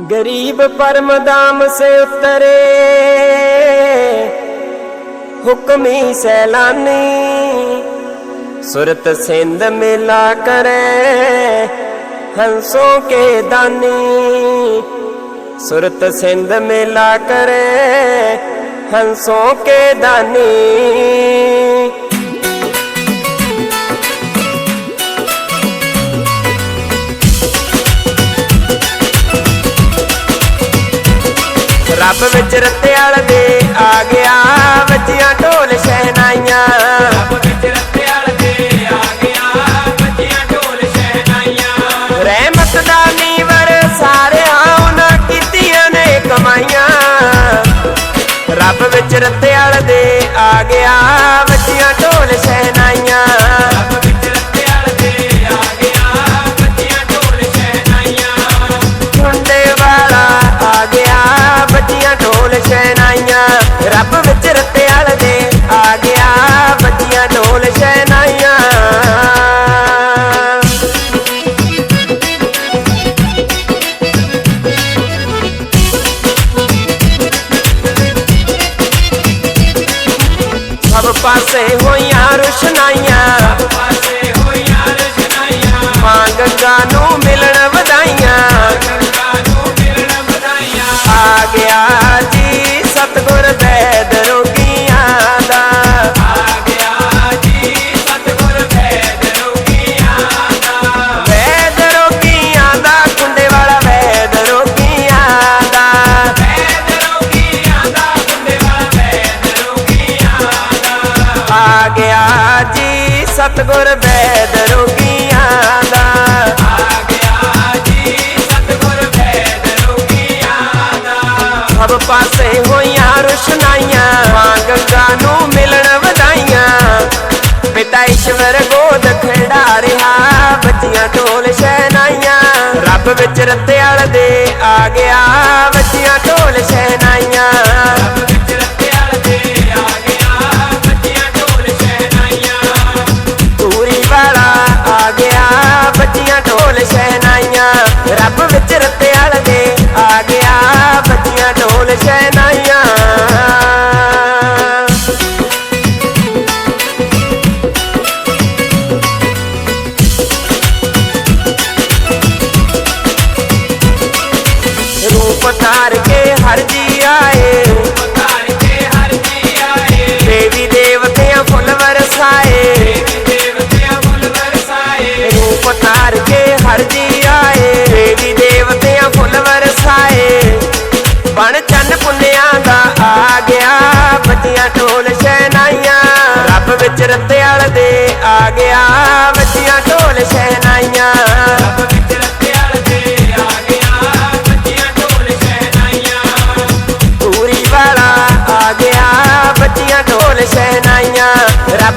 गरीब परम दाम से उतरे हुक्मी सैलानी सुरत सिंध मेला करे हंसों के दानी सुरत सिंध मेला करे हंसों के दानी ਰੱਬ ਵਿੱਚ ਰੱਤਿਆਲ ਦੇ ਆ ਗਿਆ ਬੱਚੀਆਂ ਢੋਲ ਸ਼ਹਿਨਾਈਆਂ। ਦੇ ਆ ਗਿਆ ਬੱਚੀਆਂ ਢੋਲ ਸ਼ਹਿਨਾਈਆਂ। ਰਹਿਮਤ ਦਾ ਸਾਰਿਆਂ ਕੀਤੀਆਂ ਨੇ ਕਮਾਈਆਂ। ਰੱਬ ਵਿੱਚ ਰੱਤਿਆਲ ਦੇ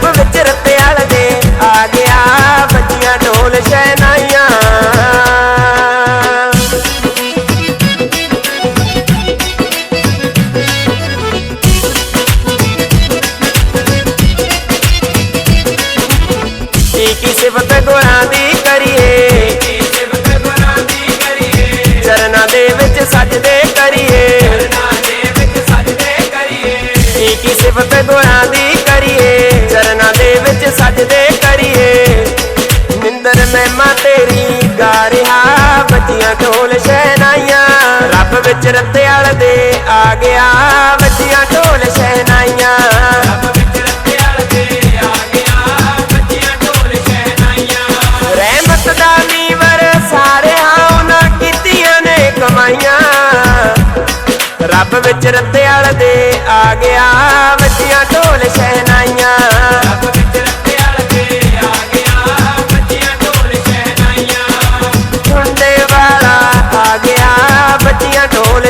சிறப்பு வச்சிருக்க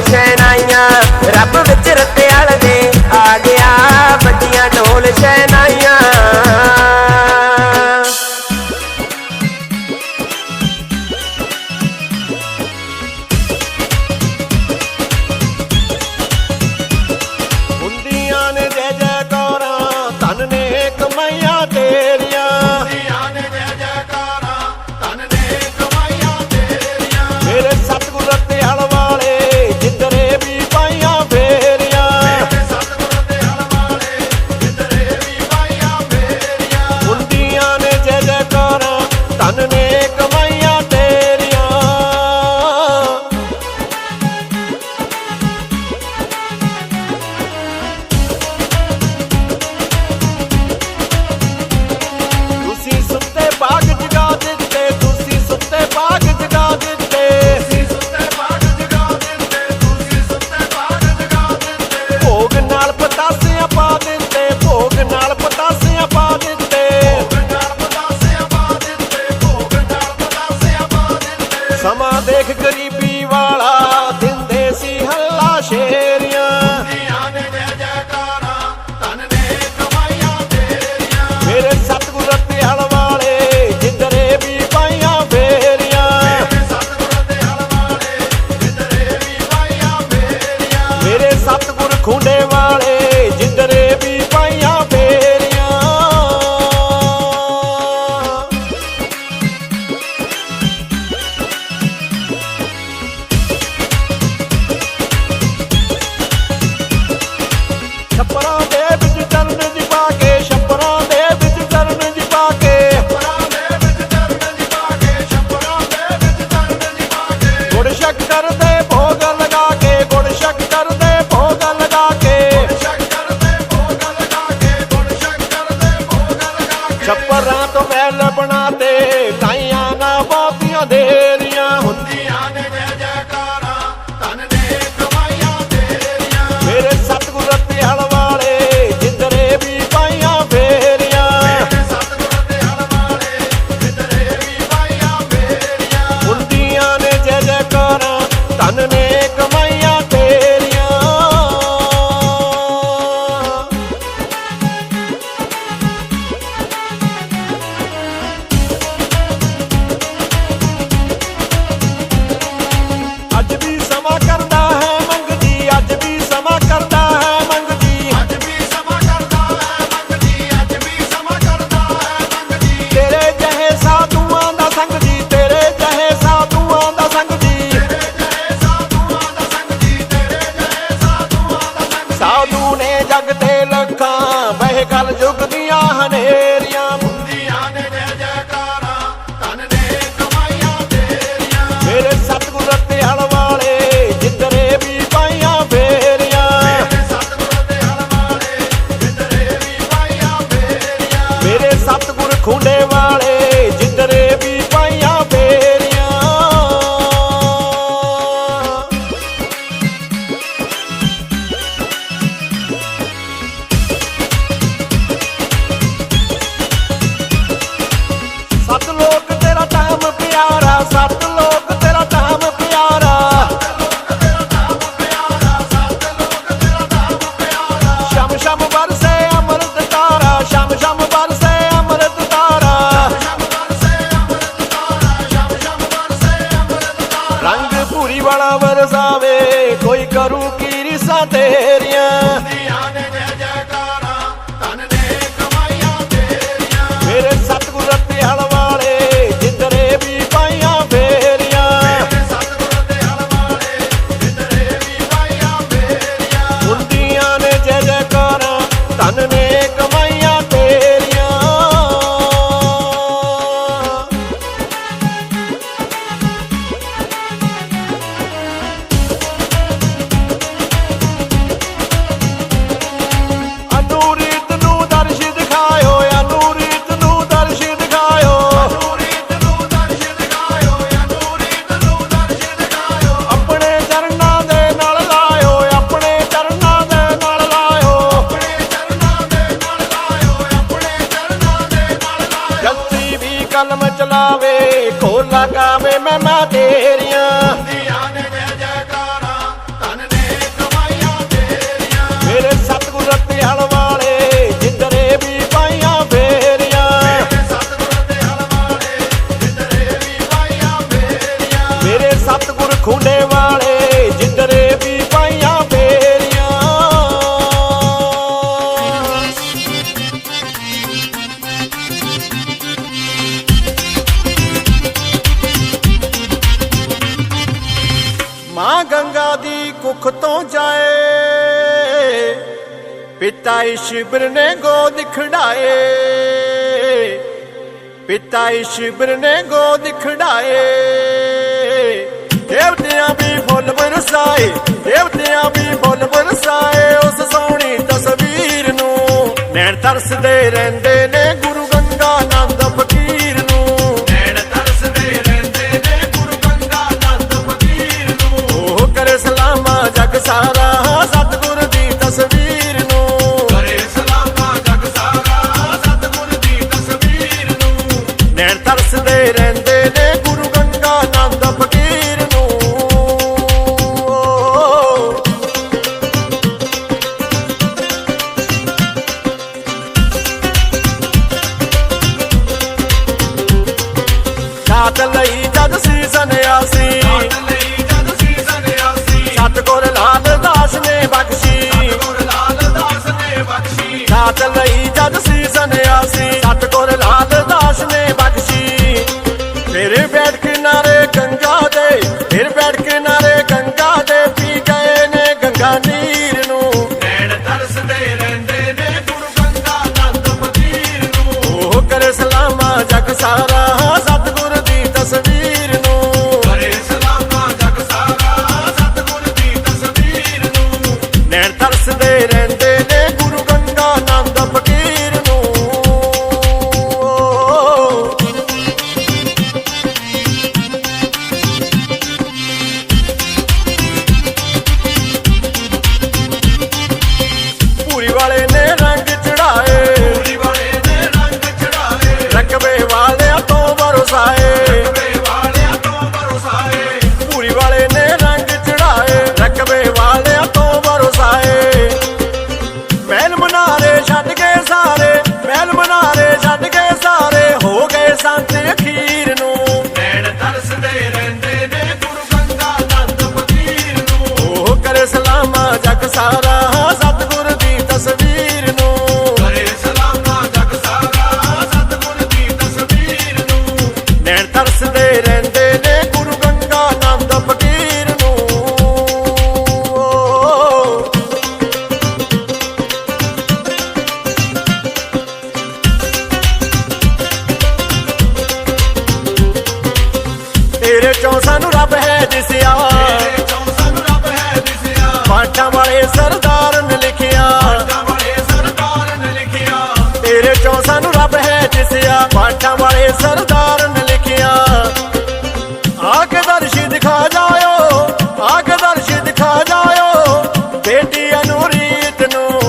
China ਸਮਾਂ ਦੇਖ ਗਰੀਬ ਪਿਤਾ ਈਸ਼ਵਰ ਨੇ ਗੋ ਖੜਾਏ ਪਿਤਾ ਸ਼ਿਬਰ ਨੇ ਗੋ ਖੜਾਏ ਦੇਵਤਿਆਂ ਵੀ ਫੁੱਲ ਬਰਸਾਏ, ਦੇਵਤਿਆਂ ਵੀ ਫੁੱਲ ਬਰਸਾਏ, ਉਸ ਸੋਹਣੀ ਤਸਵੀਰ ਨੂੰ ਨੈਣ ਤਰਸਦੇ ਰਹਿੰਦੇ ਨੇ no.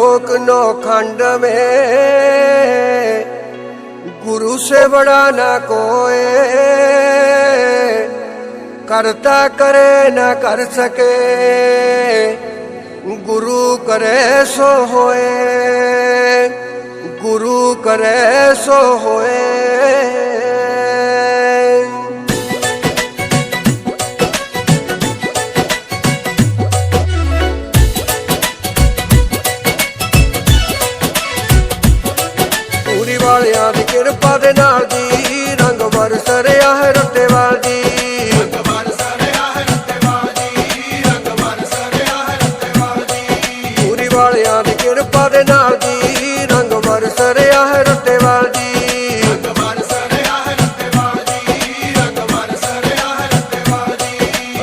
लोक नौखंड में गुरु से बड़ा ना कोए करता करे ना कर सके गुरु करे सो होए गुरु करे सो होए ਮੇਰੇ ਨਾਲ ਜੀ ਰੰਗ ਵਰਸ ਰਿਹਾ ਹੈ ਰੱਤੇਵਾਲ ਜੀ ਪੂਰੀ ਵਾਲਿਆਂ ਦੀ ਕਿਰਪਾ ਦੇ ਨਾਲ ਜੀ ਰੰਗ ਵਰਸ ਰਿਹਾ ਹੈ ਰੱਤੇਵਾਲ ਜੀ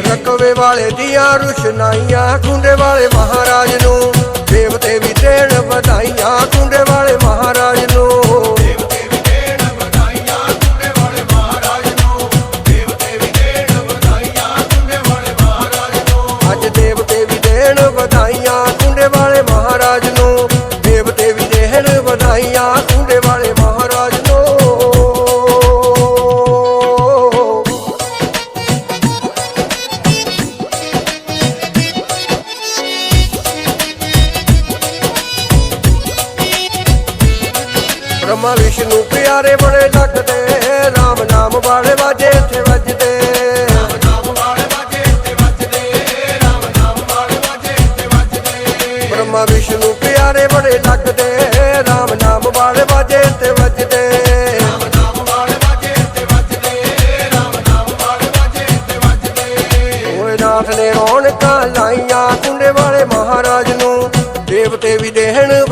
ਰਕਵੇ ਵਾਲੇ ਦੀਆਂ ਰੁਸ਼ਨਾਈਆਂ ਕੁੰਡੇ ਵਾਲੇ ਮਹਾਰਾਜ ਨੂੰ, ਦੇਵਤੇ ਵੀ ਦੇਣ ਵਧਾਈਆਂ ਕੁੰਡੇ ਵਾਲੇ ਮਹਾਰਾਜ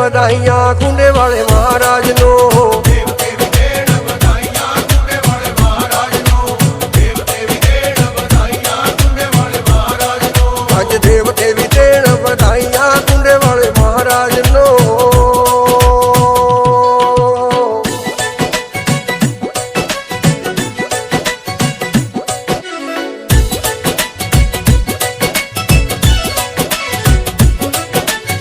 ਵਧਾਈਆਂ ਕੁੰਡੇ ਵਾਲੇ ਮਹਾਰਾਜ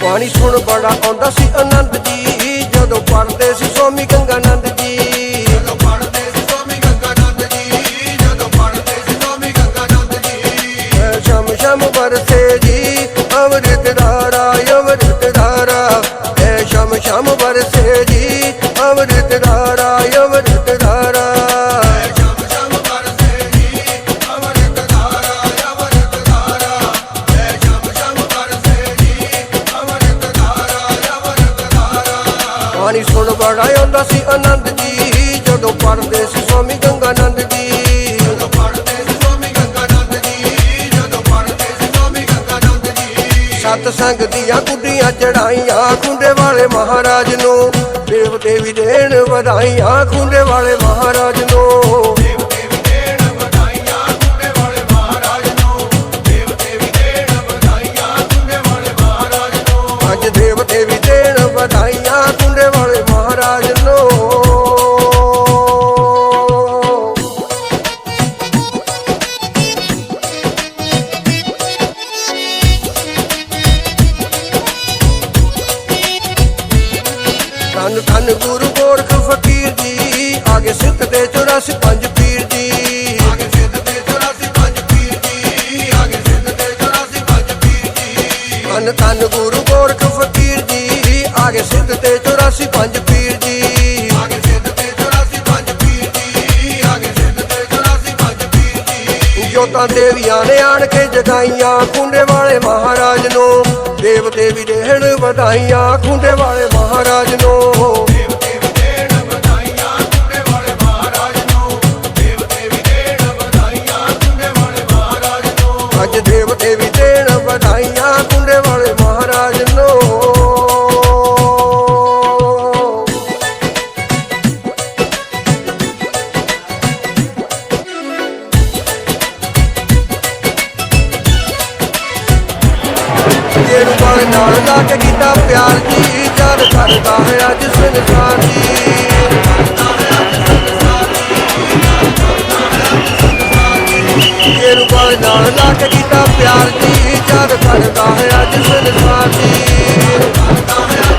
ਪਾਣੀ ਸੁਣ ਬੜਾ ਆਉਂਦਾ ਸੀ ਆਨੰਦ ਜੀ। ਜਦੋਂ ਪੜਦੇ ਸੀ ਸਵਾਮੀ ਗੰਗਾਨੰਦ ਜੀ। ਜਦੋਂ ਪੜਦੇ ਸੀ ਸਵਾਮੀ ਗੰਗਾਨੰਦ ਜੀ ਜਦੋਂ ਪੜਦੇ ਸੀ ਸਵਾਮੀ ਗੰਗਾਨੰਦ ਜੀ। ਸ਼ਮ ਸ਼ਮ ਵਰਸੇ ਜੀ ਅੰਮ੍ਰਿਤ ਧਾਰਾ ਅੰਮ੍ਰਿਤ ਧਾਰਾ। ਐ ਸ਼ਮ ਸ਼ਮ ਵਰਸੇ ਖੁੰਡੇ ਵਾਲੇ ਮਹਾਰਾਜ ਨੂੰ ਦੇਵ ਦੇਵੀ ਦੇਣ ਵਧਾਈਆਂ ਖੁੰਡੇ ਵਾਲੇ ਮਹਾਰਾਜ ਨੂੰ। ਜੋਤਾਂ ਦੇਵੀਆਂ ਨੇ ਆਣ ਕੇ ਜਗਾਈਆਂ ਕੁੰਡੇ ਵਾਲੇ ਮਹਾਰਾਜ ਨੂੰ। ਦੇਵ ਦੇਵੀ ਦੇਣ ਵਧਾਈਆਂ ਕੁੰਡੇ ਵਾਲੇ ਮਹਾਰਾਜ ਨੂੰ। ਜਿਹਨੂੰ ਵਾਲੇ ਨਾਲ ਲਾ ਕੇ ਕੀਤਾ ਪਿਆਰ ਜੀ ਜਦ ਕਰਦਾ ਹੈ ਅੱਜ ਸੰਸਾਰ ਹੈ